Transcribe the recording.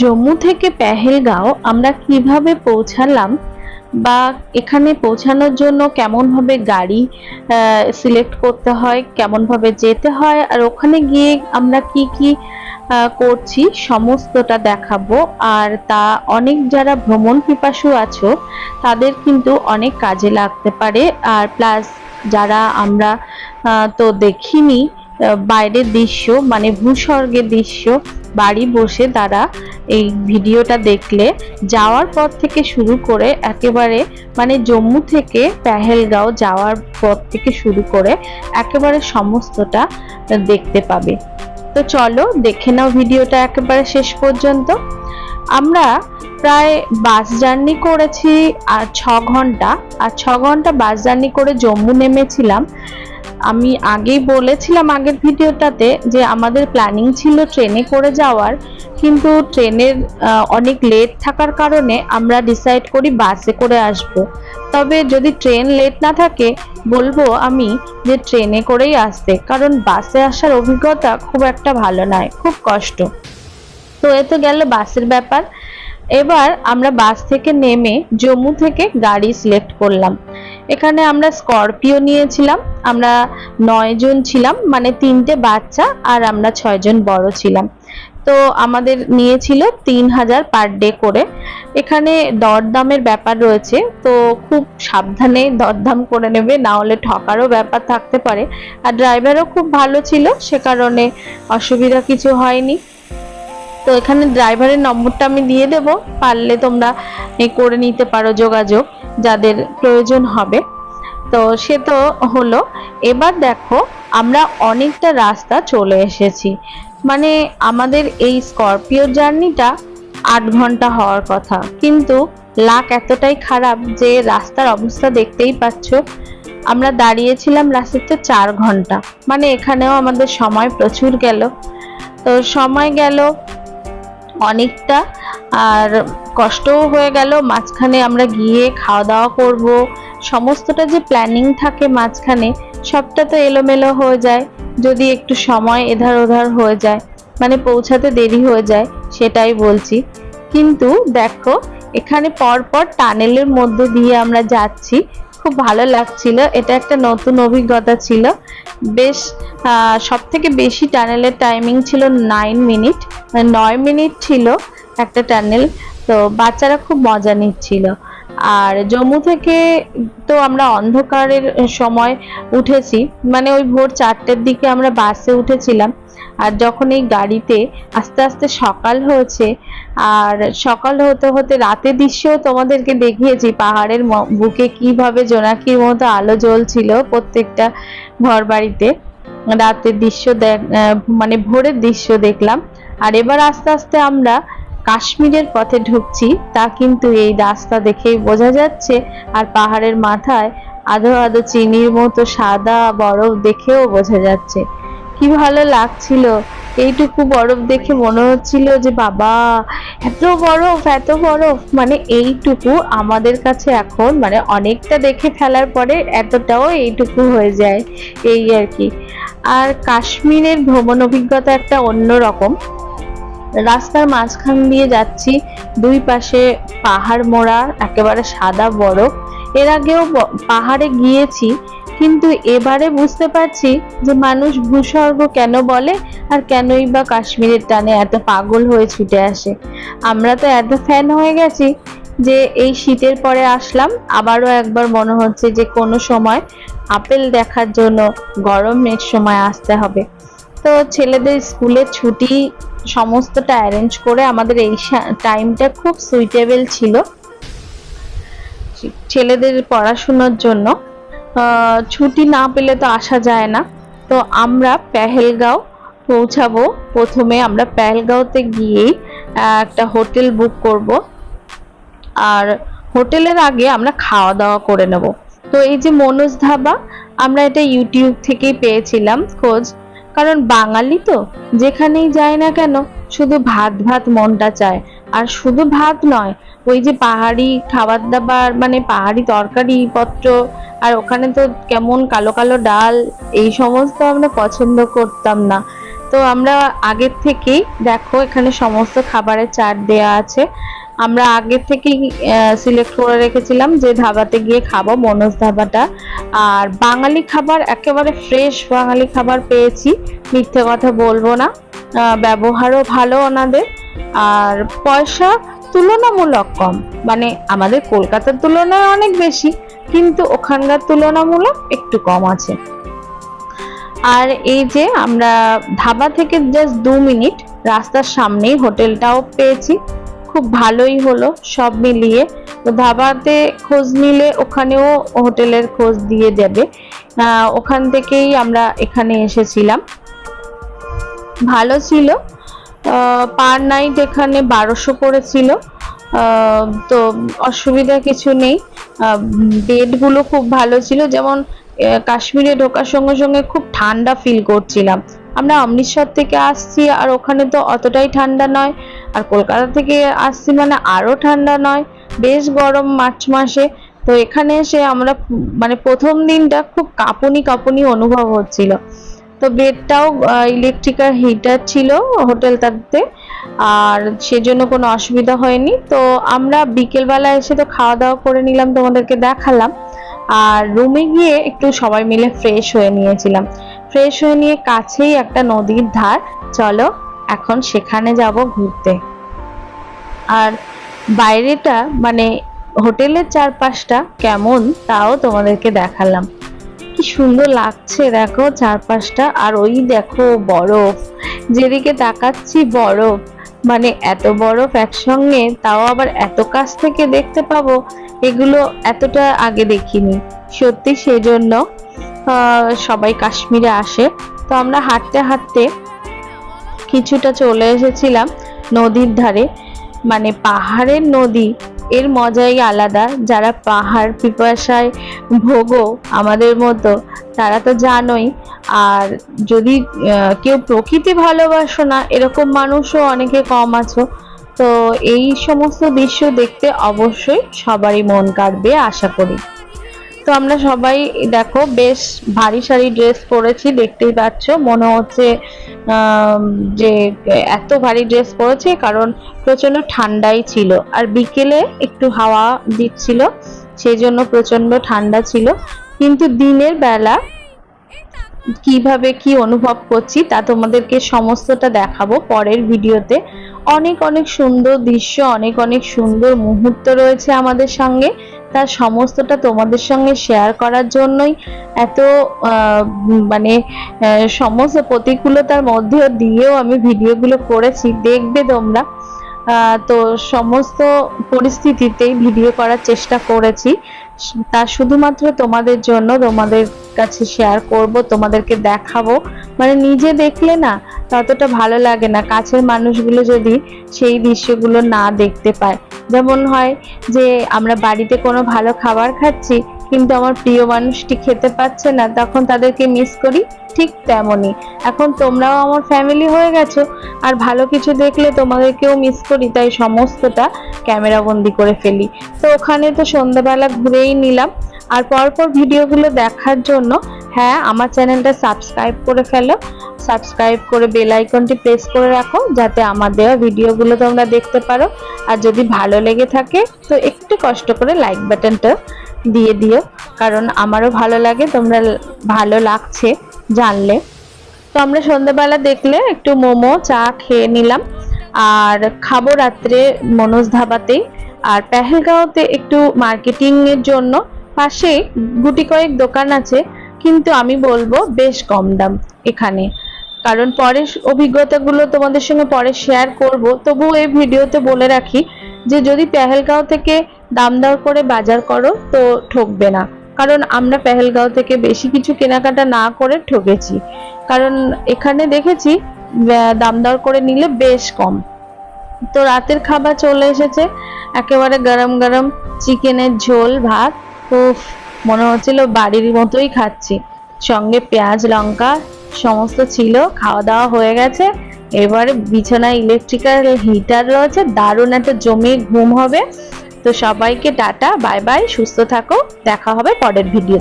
জম্মু থেকে পেহেলগাঁও আমরা কীভাবে পৌঁছালাম বা এখানে পৌঁছানোর জন্য কেমনভাবে গাড়ি সিলেক্ট করতে হয়, কেমনভাবে যেতে হয়, আর ওখানে গিয়ে আমরা কি কি করছি সমস্তটা দেখাবো। আর তা অনেক যারা ভ্রমণ পিপাসু আছো, তাদের কিন্তু অনেক কাজে লাগতে পারে। আর প্লাস যারা আমরা তো দেখিনি বাইরের দৃশ্য মানে ভূস্বর্গের দৃশ্য বাড়ি বসে তারা এই ভিডিওটা দেখলে, যাওয়ার পর থেকে শুরু করে একেবারে মানে জম্মু থেকে পেহেলগাঁও যাওয়ার পর থেকে শুরু করে একেবারে সমস্তটা দেখতে পাবে। তো চলো দেখে নাও ভিডিওটা একেবারে শেষ পর্যন্ত। আমরা প্রায় বাস জার্নি করেছি আর ছ ঘণ্টা, আর ছ ঘণ্টা বাস জার্নি করে জম্মু নেমেছিলাম। আমি আগেই বলেছিলাম আগের ভিডিওটাতে যে আমাদের প্ল্যানিং ছিল ট্রেনে করে যাওয়ার, কিন্তু ট্রেনের অনেক লেট থাকার কারণে আমরা ডিসাইড করি বাসে করে আসব। তবে যদি ট্রেন লেট না থাকে, বলব আমি যে ট্রেনে করেই আসতে, কারণ বাসে আসার অভিজ্ঞতা খুব একটা ভালো নয়, খুব কষ্ট। তো এ তো গেল বাসের ব্যাপার। এবার আমরা বাস থেকে নেমে জম্মু থেকে গাড়ি সিলেক্ট করলাম। এখানে আমরা স্করপিও নিয়েছিলাম। আমরা নয় জন ছিলাম মানে তিনটে বাচ্চা আর আমরা ছয়জন বড় ছিলাম। তো আমাদের নিয়েছিল তিন হাজার পার ডে করে। এখানে দরদামের ব্যাপার রয়েছে, তো খুব সাবধানে দরদাম করে নেবে, না হলে ঠকারও ব্যাপার থাকতে পারে। আর ড্রাইভারও খুব ভালো ছিল, সে কারণে অসুবিধা কিছু হয়নি। তো এখানে ড্রাইভারের নম্বরটা আমি দিয়ে দেব। পারলে তোমরা করে নিতে পারো যোগাযোগ, যাদের প্রয়োজন হবে। তো সে তো হলো। এবার দেখো, আমরা অনেকটা রাস্তা চলে এসেছি। মানে আমাদের এই স্করপিও জার্নিটা আট ঘণ্টা হওয়ার কথা। কিন্তু লাক এতটাই খারাপ যে রাস্তার অবস্থা দেখতেই পাচ্ছ। আমরা দাঁড়িয়েছিলাম রাস্তাতে চার ঘণ্টা। মানে এখানেও আমাদের সময় প্রচুর গেল। তো সময় গেল অনেকটা। আর কষ্টও হয়ে গেল, মাঝখানে আমরা গিয়ে খাওয়া দাওয়া করব। সমস্তটা যে প্ল্যানিং থাকে মাঝখানে, সবটা তো এলোমেলো হয়ে যায়। যদি একটু সময় এধার ওধার হয়ে যায় মানে পৌঁছাতে দেরি হয়ে যায়, সেটাই বলছি। কিন্তু দেখো, এখানে পরপর টানেলের মধ্যে দিয়ে আমরা যাচ্ছি। খুব ভালো লাগছিল। এটা একটা নতুন অভিজ্ঞতা ছিল। বেশ সব থেকে বেশি টানেলের টাইমিং ছিল নাইন মিনিট নয় মিনিট ছিল একটা টানেল। তো বাচ্চারা খুব মজা নিচ্ছিল। আর জম্মু থেকে তো আমরা অন্ধকারের সময় উঠেছি। মানে ওই ভোর চারটের দিকে আমরা বাসে উঠেছিলাম। আর যখন এই গাড়িতে আস্তে আস্তে সকাল হয়েছে, আর সকাল হতে হতে রাতের দৃশ্যও তোমাদেরকে দেখিয়েছি। পাহাড়ের বুকে কীভাবে জোনাকির মতো আলো জ্বলছিল প্রত্যেকটা ঘর বাড়িতে রাতের দৃশ্য দেখ- মানে ভোরের দৃশ্য দেখলাম। আর এবার আস্তে আস্তে আমরা কাশ্মীরের পথে ঢুকছি, তা কিন্তু এই রাস্তা দেখেই বোঝা যাচ্ছে। আর পাহাড়ের মাথায় আধো আধো চিনির মতো সাদা বরফ দেখেও বোঝা যাচ্ছে। কি ভালো লাগছিল। এইটুকু বরফ দেখে মনে হচ্ছিল যে, বাবা, এত বরফ এত বরফ। মানে এইটুকু আমাদের কাছে এখন মানে অনেকটা দেখে ফেলার পরে এতটাও এইটুকু হয়ে যায়, এই আর কি। আর কাশ্মীরের ভ্রমণ অভিজ্ঞতা একটা অন্য রকম রাস্তার মাঝখান দিয়ে যাচ্ছি, দুই পাশে পাহাড় মোড়া, একেবারে সাদা বরফ। এর আগেও পাহাড়ে গিয়েছি, কিন্তু এবারে বুঝতে পারছি যে মানুষ ভূস্বর্গ কেন বলে আর কেনই বা কাশ্মীরের টানে এত পাগল হয়ে ছুটে আসে। আমরা তো এত ফ্যান হয়ে গেছি যে এই শীতের পরে আসলাম। আবারও একবার মনে হচ্ছে যে কোনো সময় আপেল দেখার জন্য গরমের সময় আসতে হবে। তো ছেলেদের স্কুলের ছুটি সমস্তটা অ্যারেঞ্জ করে আমাদের এই টাইমটা খুব সুইটেবল ছিল। ছেলেদের পড়াশোনার জন্য। ছুটি না পেলে তো আসা যায় না। তো আমরা পেহেলগাঁও পৌঁছাবো। প্রথমে আমরা পেহেলগাঁওতে গিয়েই একটা হোটেল বুক করব। আর হোটেলের আগে আমরা খাওয়া দাওয়া করে নেব। তো এই যে মনোজ ধাবা, আমরা এটা ইউটিউব থেকেই পেয়েছিলাম। খোঁজ। কারণ বাঙালি তো যেখানেই যায় না কেন, শুধু ভাত ভাত মনটা চায়। আর শুধু ভাত নয়, ওই যে পাহাড়ি খাবার দাবার মানে পাহাড়ি তরকারি পত্র আর ওখানে তো কেমন কালো কালো ডাল, এই সমস্ত আমরা পছন্দ করতাম না। তো আমরা আগের থেকেই, দেখো এখানে সমস্ত খাবারের চার্ট দেয়া আছে। আমরা আগের থেকেই সিলেক্ট করে রেখেছিলাম যে ধাবাতে গিয়ে খাব মনোজ ধাবাটা। আর বাঙালি খাবার, একেবারে ফ্রেশ বাঙালি খাবার পেয়েছি। মিথ্যে কথা বলব না। ব্যবহারও ভালো ওনাদের। আর পয়সা তুলনামূলক কম। মানে আমাদের কলকাতার তুলনায় অনেক বেশি, কিন্তু ওখানকার তুলনামূলক একটু কম আছে। আর এই যে আমরা ধাবা থেকে জাস্ট দু মিনিট, রাস্তার সামনেই হোটেলটাও পেয়েছি। খুব ভালোই হলো, সব মিলিয়ে। তো ধাবাতে খোঁজ নিলে ওখানেও হোটেলের খোঁজ দিয়ে দেবে। ওখান থেকেই আমরা এখানে এসেছিলাম। ভালো ছিল। পার নাইট এখানে বারোশো করেছিল তো অসুবিধা কিছু নেই। বেডগুলো খুব ভালো ছিল। যেমন কাশ্মীরে ঢোকার সঙ্গে সঙ্গে খুব ঠান্ডা ফিল করছিলাম। আমরা অমৃতসর থেকে আসছি আর ওখানে তো অতটাই ঠান্ডা নয়। আর কলকাতা থেকে আসছি মানে আরও ঠান্ডা নয়, বেশ গরম মার্চ মাসে। তো এখানে এসে আমরা মানে প্রথম দিনটা খুব কাঁপুনি কাঁপুনি অনুভব হচ্ছিল। তো বেডটাও ইলেকট্রিক্যাল হিটার ছিল হোটেলটাতে আর সেজন্য কোনো অসুবিধা হয়নি। তো আমরা বিকেলবেলা এসে তো খাওয়া দাওয়া করে নিলাম, তোমাদেরকে দেখালাম। আর রুমে গিয়ে একটু সবাই মিলে ফ্রেশ হয়ে নিয়েছিলাম। ফ্রেশ হয়ে নিয়ে কাছেই একটা নদীর ধার। চলো এখন সেখানে যাব ঘুরতে। আর বাইরেটা মানে হোটেলের চারপাশটা কেমন তাও তোমাদেরকে দেখালাম। কি সুন্দর লাগছে দেখো চারপাশটা। আর ওই দেখো বরফ। যেদিকে তাকাচ্ছি বরফ। মানে এত বরফ একসঙ্গে, তাও আবার এত কাছ থেকে দেখতে পাবো, এগুলো এতটা আগে দেখিনি। সত্যি সেজন্য সবাই কাশ্মীরে আসে। তো আমরা হাঁটতে হাঁটতে কিছুটা চলে এসেছিলাম নদীর ধারে। মানে পাহাড়ের নদী, এর মজাই আলাদা। যারা পাহাড় পিপাসায় ভোগো আমাদের মতো, তারা তো জানোই। আর যদি কেউ প্রকৃতি ভালোবাসো না, এরকম মানুষও অনেকে কম আছো। তো এই সমস্ত দৃশ্য দেখতে অবশ্যই সবারই মন কাটবে আশা করি। তো আমরা সবাই, দেখো, বেশ ভারী সারি ড্রেস পরেছি, দেখতেই পাচ্ছ। মনে হচ্ছে যে এত ভারী ড্রেস পরেছে, কারণ প্রচণ্ড ঠান্ডাই ছিল। আর বিকেলে একটু হাওয়া দিচ্ছিল, সেই জন্য প্রচণ্ড ঠান্ডা ছিল। কিন্তু দিনের বেলা কীভাবে কি অনুভব করছি, তা তোমাদেরকে সমস্তটা দেখাবো পরের ভিডিওতে। অনেক অনেক সুন্দর দৃশ্য, অনেক অনেক সুন্দর মুহূর্ত রয়েছে আমাদের সঙ্গে। তার সমস্তটা তোমাদের সঙ্গে শেয়ার করার জন্যই এত মানে সমস্ত প্রতিকূলতার মধ্যেও দিয়েও আমি ভিডিওগুলো করেছি। দেখবে তোমরা। তো সমস্ত পরিস্থিতিতেই ভিডিও করার চেষ্টা করেছি। তা শুধুমাত্র তোমাদের জন্য, তোমাদের কাছে শেয়ার করব, তোমাদেরকে দেখাবো। মানে নিজে দেখলে না, ততটা ভালো লাগে না। কাছের মানুষগুলো যদি সেই দৃশ্যগুলো না দেখতে পায়। যেমন হয় যে, আমরা বাড়িতে কোনো ভালো খাবার খাচ্ছি, কিন্তু আমার প্রিয় মানুষটি খেতে পাচ্ছে না, তখন তাদেরকে মিস করি, ঠিক তেমনই। এখন তোমরাও আমার ফ্যামিলি হয়ে গেছো, আর ভালো কিছু দেখলে তোমাদেরকেও মিস করি, তাই সমস্তটা ক্যামেরা বন্দি করে ফেলি। তো ওখানে তো সন্ধ্যাবেলা ঘুরেই নিলাম। আর পরপর ভিডিওগুলো দেখার জন্য হ্যাঁ আমার চ্যানেলটা সাবস্ক্রাইব করে ফেলো। সাবস্ক্রাইব করে বেল আইকনটি প্রেস করে রাখো, যাতে আমার দেওয়া ভিডিওগুলো তোমরা দেখতে পারো। আর যদি ভালো লেগে থাকে, তো একটু কষ্ট করে লাইক বাটনটা দিয়ে দিও, কারণ আমারও ভালো লাগে, তোমরা ভালো লাগছে জানলে। তো আমরা সন্ধ্যাবেলা দেখলে একটু মোমো, চা খেয়ে নিলাম। আর খাব রাত্রে মনোজ ধাবাতেই। আর পেহেলগাঁওতে একটু মার্কেটিংয়ের জন্য পাশে গুটি কয়েক দোকান আছে, কিন্তু আমি বলব বেশ কম দাম এখানে। কারণ পরের অভিজ্ঞতাগুলো তোমাদের সঙ্গে পরে শেয়ার করব। তবু এই ভিডিওতে বলে রাখি যে, যদি পেহেলগাঁও থেকে দাম দর করে বাজার করো, তো ঠকবে না। কারণ আমরা পেহেলগাঁও থেকে বেশি কিছু কেনাকাটা না করে ঠকেছি। কারণ এখানে দেখেছি দাম দর করে নিলে বেশ কম। তো রাতের খাবার চলে এসেছে। একেবারে গরম গরম চিকেনের ঝোল, ভাত উফ মনে হচ্ছিল বাড়ির মতোই খাচ্ছি। সঙ্গে পেঁয়াজ, লঙ্কা সমস্ত ছিল খাওয়া দাওয়া হয়ে গেছে। এবারে বিছানায় ইলেকট্রিক্যাল হিটার রয়েছে, দারুণ একটা জমে ঘুম হবে। তো সবাইকে টাটা বাই বাই সুস্থ থাকো, দেখা হবে পরের ভিডিও